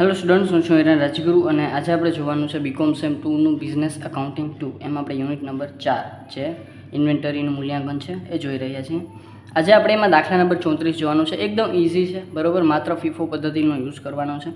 Hello students હું છું હિરેન રાજગુરુ અને આજે આપણે જોવાનું છે બીકોમ સેમ ટુનું બિઝનેસ એકાઉન્ટિંગ ટુ એમાં આપણે યુનિટ નંબર ચાર જે ઇન્વેન્ટરીનું મૂલ્યાંકન છે એ જોઈ રહ્યા છીએ. આજે આપણે એમાં દાખલા નંબર ચોત્રીસ જોવાનું છે. એકદમ ઇઝી છે. બરાબર? માત્ર ફીફો પદ્ધતિનો યુઝ કરવાનો છે.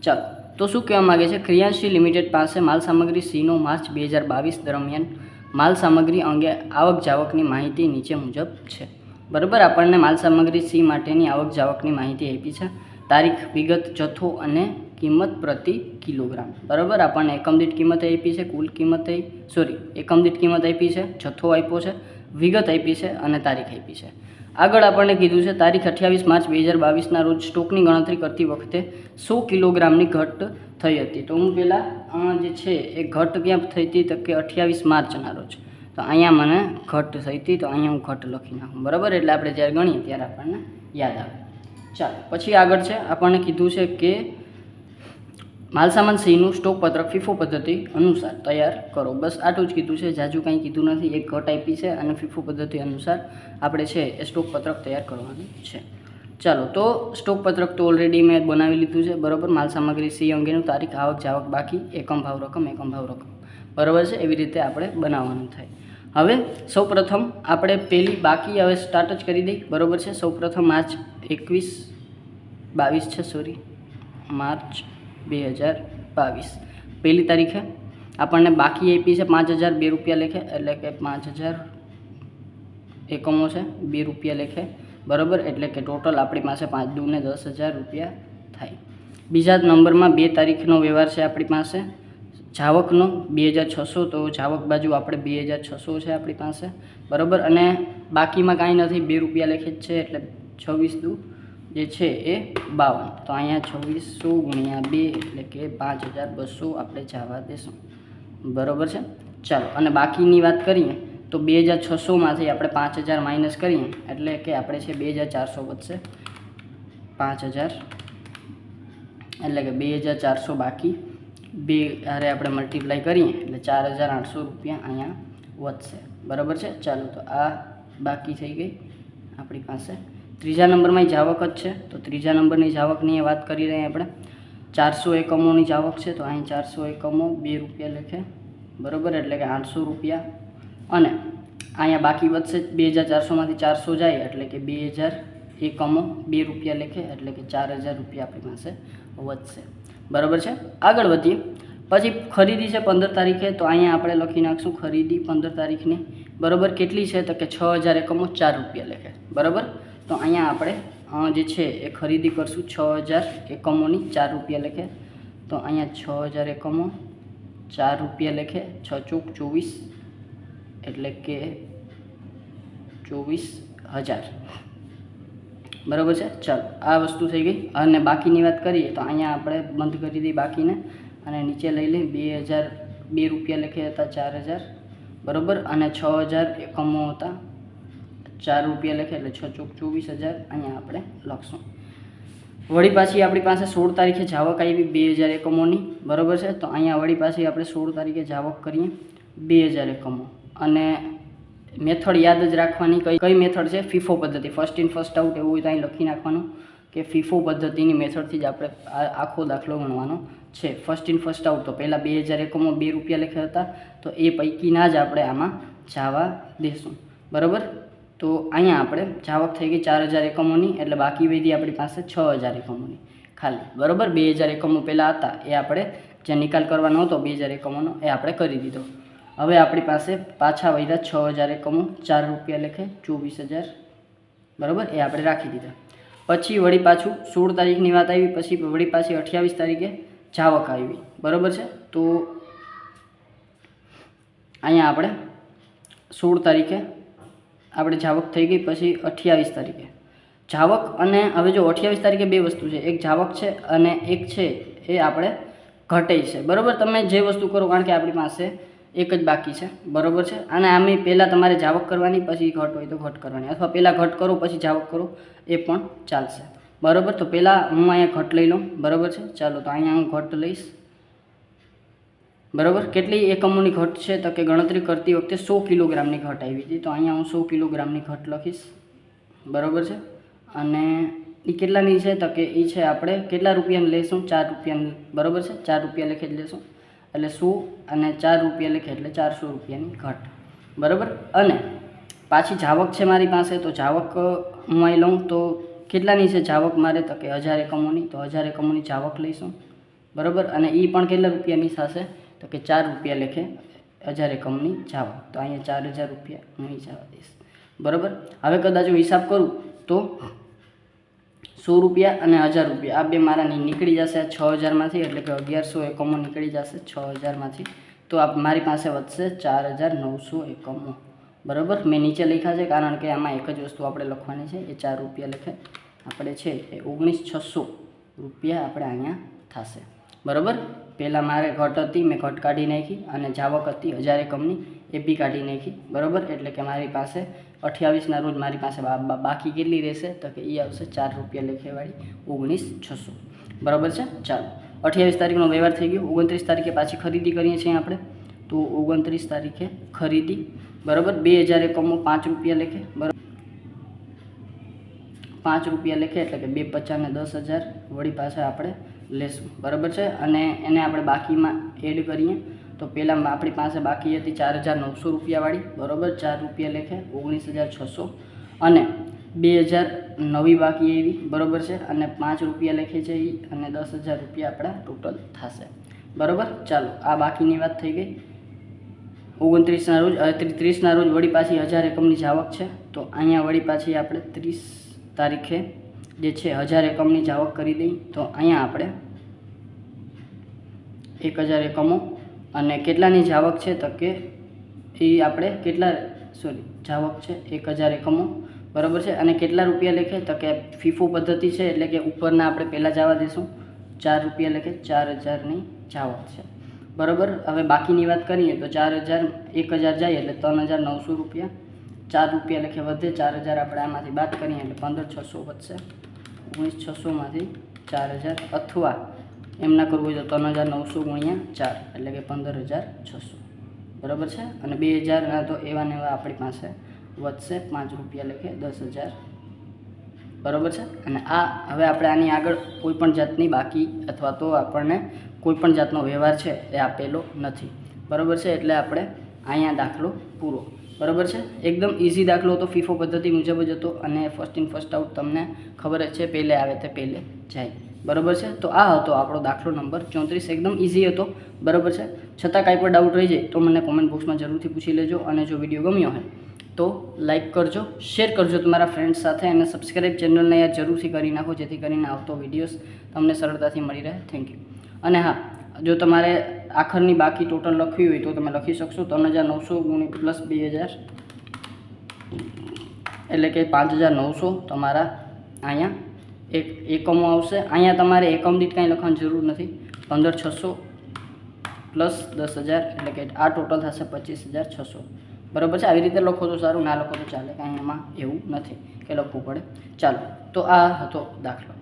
ચાલો. તો શું કહેવા માગે છે? ક્રિયાંશી લિમિટેડ પાસે માલ સામગ્રી સીનો માર્ચ બે હજાર બાવીસ દરમિયાન માલ સામગ્રી અંગે આવક જાવકની માહિતી નીચે મુજબ છે. બરાબર? આપણને માલ સામગ્રી સી માટેની આવક જાવકની માહિતી આપી છે. તારીખ, વિગત, જથ્થો અને કિંમત પ્રતિ કિલોગ્રામ. બરાબર? આપણને એકમ દીઠ કિંમત આપી છે, કુલ કિંમત સોરી એકમ દીઠ કિંમત આપી છે, જથ્થો આપ્યો છે, વિગત આપી છે અને તારીખ આપી છે. આગળ આપણને કીધું છે, તારીખ અઠ્યાવીસ માર્ચ બે હજાર બાવીસના રોજ સ્ટોકની ગણતરી કરતી વખતે સો કિલોગ્રામની ઘટ થઈ હતી. તો હું પહેલાં જે છે, એ ઘટ ક્યાં થઈ હતી તો કે અઠ્યાવીસ માર્ચના રોજ. તો અહીંયા મને ઘટ થઈ હતી, તો અહીંયા હું ઘટ લખી નાખું. બરાબર? એટલે આપણે જ્યારે ગણીએ ત્યારે આપણને યાદ આવે. ચાલો, પછી આગળ છે, આપણને કીધું છે કે માલસામાન સિંહનું સ્ટોક પત્રક ફીફો પદ્ધતિ અનુસાર તૈયાર કરો. બસ આટલું જ કીધું છે. જાજુ કાંઈ કીધું નથી. એક ઘટ આપી છે અને ફીફો પદ્ધતિ અનુસાર આપણે છે એ સ્ટોક પત્રક તૈયાર કરવાનું છે. ચાલો, તો સ્ટોક પત્રક તો ઓલરેડી મેં બનાવી લીધું છે. બરાબર? માલ સામગ્રી સી અંગેનું તારીખ, આવક, જાવક, બાકી, એકમ ભાવ રકમ, એકમ ભાવ રકમ. બરાબર છે? એવી રીતે આપણે બનાવવાનું થાય. હવે સૌપ્રથમ આપણે પહેલી બાકી હવે સ્ટાર્ટ જ કરી દઈ બરાબર છે? સૌપ્રથમ માર્ચ એકવીસ, બાવીસ છે સોરી માર્ચ બે હજાર બાવીસ. પહેલી તારીખે આપણને બાકી આપી છે પાંચ હજાર બે રૂપિયા લેખે, એટલે કે પાંચ હજાર એકમો છે, બે રૂપિયા લેખે. બરાબર? એટલે કે ટોટલ આપણી પાસે પાંચ દૂને દસ હજાર રૂપિયા થાય. બીજા નંબરમાં બે તારીખનો વ્યવહાર છે આપણી પાસે. જાવકનો બે હજાર છસો, તો જાવક બાજુ આપણે બે હજાર છસો છે આપણી પાસે. બરાબર? અને બાકીમાં કાંઈ નથી, બે રૂપિયા લેખે જ છે, એટલે છવ્વીસ દુ. જે છે એ બાવન. તો અહીંયા છવ્વીસો ગુણ્યા બે એટલે કે પાંચ હજાર બસો આપણે જવા દેશું. બરાબર છે? ચાલો, અને બાકીની વાત કરીએ, તો બે હજાર છસોમાંથી આપણે પાંચ હજાર માઇનસ કરીએ, એટલે કે આપણે છે બે હજાર ચારસો વધશે. પાંચ હજાર, એટલે કે બે હજાર ચારસો બાકી. બે હારે આપણે મલ્ટીપ્લાય કરીએ, એટલે ચાર હજાર આઠસો રૂપિયા અહીંયા વધશે. બરાબર છે? ચાલો, તો આ બાકી થઈ ગઈ આપણી પાસે. ત્રીજા નંબરમાં જાવક જ છે. તો ત્રીજા નંબરની જાવકની વાત કરી રહ્યા આપણે. ચારસો એકમોની જાવક છે. તો અહીં ચારસો એકમો બે રૂપિયા લખે. બરાબર? એટલે કે આઠસો રૂપિયા. અને અહીંયા બાકી વધશે બે હજાર ચારસોમાંથી ચારસો જાય એટલે કે બે હજાર એકમો બે રૂપિયા લેખે. એટલે કે ચાર હજાર રૂપિયા આપણી પાસે વધશે. બરાબર છે? આગળ વધીએ. પછી ખરીદી છે પંદર તારીખે. તો અહીંયા આપણે લખી નાખશું ખરીદી પંદર તારીખની. બરાબર? કેટલી છે? તો કે છ હજાર એકમો ચાર રૂપિયા લેખે. બરાબર? તો અહીંયા આપણે જે છે એ ખરીદી કરશું છ હજાર એકમોની, ચાર રૂપિયા લખે. તો અહીંયા છ હજાર એકમો, ચાર રૂપિયા લખે, છ ચોક ચોવીસ, એટલે કે ચોવીસ હજાર. બરાબર છે? ચાલો, આ વસ્તુ થઈ ગઈ. અને બાકીની વાત કરીએ તો અહીંયા આપણે બંધ કરી દઈએ બાકીને. અને નીચે લઈ લઈએ, બે હજાર, બે રૂપિયા લખે હતા ચાર હજાર. બરાબર? અને છ હજાર એકમો હતા. ચાર રૂપિયા લખે એટલે છ ચોક ચોવીસ હજાર અહીંયા આપણે લખશું. વળી પાછી આપણી પાસે સોળ તારીખે જાવક આવી બે હજાર એકમોની, બરાબર છે? તો અહીંયા વળી પાછી આપણે સોળ તારીખે જાવક કરીએ બે હજાર એકમો. અને મેથડ યાદ જ રાખવાની કઈ કઈ મેથડ છે? ફીફો પદ્ધતિ. ફર્સ્ટ ઇન ફર્સ્ટ આઉટ એવું હોય તો અહીં લખી નાખવાનું કે ફીફો પદ્ધતિની મેથડથી જ આપણે આખો દાખલો ગણવાનો છે. ફર્સ્ટ ઇન ફર્સ્ટ આઉટ તો પહેલાં બે હજાર એકમો બે રૂપિયા લખ્યા હતા. તો એ પૈકીના જ આપણે આમાં જાવા દેશું. બરાબર? તો અહીંયા આપણે જાવક થઈ ગઈ ચાર હજાર એકમોની, એટલે બાકી વધી આપણી પાસે છ હજાર એકમોની. ખાલી. બરાબર? બે હજાર એકમો પહેલાં હતા, એ આપણે જે નિકાલ કરવાનો હતો, બે હજાર એકમોનો, એ આપણે કરી દીધો. હવે આપણી પાસે પાછા વૈધા છ હજાર એકમો, ચાર રૂપિયા લેખે ચોવીસ હજાર. બરાબર? એ આપણે રાખી દીધા. પછી વળી પાછું સોળ તારીખની વાત આવી, પછી વળી પાછી અઠ્યાવીસ તારીખે જાવક આવી. બરાબર છે? તો અહીંયા આપણે સોળ તારીખે આપણે જાવક થઈ ગઈ, પછી અઠ્યાવીસ તારીખે. જાવક અને હવે જો અઠ્યાવીસ તારીખે બે વસ્તુ છે, એક જાવક છે અને એક છે, એ આપણે ઘટે છે. બરાબર? તમે જે વસ્તુ કરો, કારણ કે આપણી પાસે એક જ બાકી છે. બરાબર છે? અને આમે પહેલાં તમારે જાવક કરવાની, પછી ઘટ હોય તો ઘટ કરવાની. અથવા પહેલાં ઘટ કરો, પછી જાવક કરો, એ પણ ચાલશે. બરાબર? તો પહેલાં હું અહીંયા ઘટ લઈ લઉં. બરાબર છે? ચાલો, તો અહીંયા હું ઘટ લઈશ. બરાબર? કેટલી એકમોની ઘટ છે? તો કે ગણતરી કરતી વખતે સો કિલોગ્રામની ઘટ આવી હતી. તો અહીંયા હું સો કિલોગ્રામની ઘટ લખીશ. બરાબર છે? અને એ કેટલાની છે? તો કે એ છે આપણે કેટલા રૂપિયાની લઈશું ચાર રૂપિયાની. બરાબર છે? ચાર રૂપિયા લખી જ લેશું. એટલે શું અને ચાર રૂપિયા લખે એટલે ચારસો રૂપિયાની ઘટ. બરાબર? અને પાછી જાવક છે મારી પાસે. તો જાવક હું અહીં લઉં. તો કેટલાની છે જાવક મારે? તો કે હજાર એકમોની. તો હજાર એકમોની જાવક લઈશું. બરાબર? અને એ પણ કેટલા રૂપિયાની થશે? તો કે ચાર રૂપિયા લેખે હજાર એકમની જાવા. તો અહીંયા ચાર હજાર રૂપિયા હું અહીં જવા દઈશ. બરાબર? હવે કદાચ હું હિસાબ કરું તો સો રૂપિયા અને હજાર રૂપિયા. આ બે મારાની નીકળી જશે છ હજારમાંથી, એટલે કે અગિયારસો એકમો નીકળી જશે છ હજારમાંથી. તો આ મારી પાસે વધશે ચાર હજાર નવસો એકમો. બરાબર? મેં નીચે લખ્યા છે કારણ કે આમાં એક જ વસ્તુ આપણે લખવાની છે. એ ચાર રૂપિયા લખે આપણે છે એ ઓગણીસ છસો રૂપિયા આપણે અહીંયા થશે. બરાબર? પહેલાં મારે ઘટ હતી, મેં ઘટ કાઢી નાખી અને જાવક હતી હજાર એકમની એ બી કાઢી નાખી. બરાબર? એટલે કે મારી પાસે અઠ્યાવીસના રોજ મારી પાસે બાકી કેટલી રહેશે? તો કે એ આવશે ચાર રૂપિયા લેખેવાળી, ઓગણીસ છસો. બરાબર છે? ચાલો. અઠ્યાવીસ તારીખનો વ્યવહાર થઈ ગયો. ઓગણત્રીસ તારીખે પાછી ખરીદી કરીએ છીએ આપણે. તો ઓગણત્રીસ તારીખે ખરીદી. બરાબર? બે હજાર એકમો પાંચ રૂપિયા લેખે. બરાબર? પાંચ રૂપિયા લેખે એટલે કે બે પચાસને દસ હજાર વળી પાછા આપણે લેશું. બરાબર છે? અને એને આપણે બાકીમાં એડ કરીએ. તો પહેલાં આપણી પાસે બાકી હતી ચાર હજાર નવસો રૂપિયાવાળી. બરાબર? ચાર રૂપિયા લેખે ઓગણીસ હજાર છસો. અને બે હજાર નવી બાકી એવી બરાબર છે? અને પાંચ રૂપિયા લેખે છે એ અને દસ હજાર રૂપિયા આપણા ટોટલ થશે. બરાબર? ચાલો, આ બાકીની વાત થઈ ગઈ. ઓગણત્રીસના રોજ ત્રીસના રોજ વળી પાછી હજાર એકમની જાવક છે. તો અહીંયા વળી પાછી આપણે ત્રીસ તારીખે જે છે, હજાર એકમની જાવક કરી દઈ. તો અહીંયા આપણે એક હજાર એકમો અને કેટલાની જાવક છે તો કે એ આપણે કેટલા, સોરી, જાવક છે, એક હજાર એકમો. બરાબર છે? અને કેટલા રૂપિયા લેખે? તો કે ફીફો પદ્ધતિ છે, એટલે કે ઉપરના આપણે પહેલાં જવા દઈશું ચાર રૂપિયા લેખે ચાર હજારની જાવક છે. બરાબર? હવે બાકીની વાત કરીએ તો ચાર હજાર, એક હજાર જાય એટલે ત્રણ હજાર નવસો રૂપિયા. ચાર રૂપિયા લખે, વધે ચાર હજાર આપણે આમાંથી બાદ કરીએ એટલે પંદર છસો વધશે. ઓગણીસ છસોમાંથી ચાર હજાર અથવા એમ ના કરવું હોય તો ત્રણ હજાર નવસો ગુણ્યા ચાર, એટલે કે પંદર હજાર છસો. બરાબર છે? અને બે હજારના તો એવા ને એવા આપણી પાસે વધશે, પાંચ રૂપિયા લખે, દસ હજાર. બરાબર છે? અને આ હવે આપણે આની આગળ કોઈ પણ જાતની બાકી અથવા તો આપણને કોઈ પણ જાતનો વ્યવહાર છે એ આપેલો નથી. બરાબર છે? એટલે આપણે અહીંયા દાખલો પૂરો. બરાબર છે? એકદમ ઇઝી દાખલો હતો. ફીફો પદ્ધતિ મુજબ જ હતો અને ફર્સ્ટ ઇન ફર્સ્ટ આઉટ તમને ખબર જ છે પહેલે આવે તે પહેલે જાય. બરાબર છે? તો આ હતો આપણો દાખલો નંબર ચોત્રીસ. એકદમ ઇઝી હતો. બરાબર છે? છતાં કાંઈ પણ ડાઉટ રહી જાય તો મને કોમેન્ટ બોક્સમાં જરૂરથી પૂછી લેજો અને જો વીડિયો ગમ્યો હોય તો લાઇક કરજો શેર કરજો તમારા ફ્રેન્ડ્સ સાથે અને સબસ્ક્રાઈબ ચેનલને યાર જરૂરથી કરી નાખો, જેથી કરીને આવતો વિડીયોઝ તમને સરળતાથી મળી રહે. થેન્ક યુ અને હા જો તમારે આખરની બાકી ટોટલ લખવી હોય તો તમે લખી શકશો ત્રણ હજાર નવસો ગુણી પ્લસ બે હજાર. એટલે કે પાંચ હજાર નવસો તમારા અહીંયા એક એકમો આવશે. અહીંયા તમારે એકમ દીઠ કાંઈ લખવાની જરૂર નથી. પંદર છસો પ્લસ દસ હજાર એટલે કે આ ટોટલ થશે પચીસ હજાર છસો. બરાબર છે? આવી રીતે લખો તો સારું, ના લખો તો ચાલે. કાંઈ એમાં એવું નથી કે લખવું પડે. ચાલો, તો આ હતો દાખલો.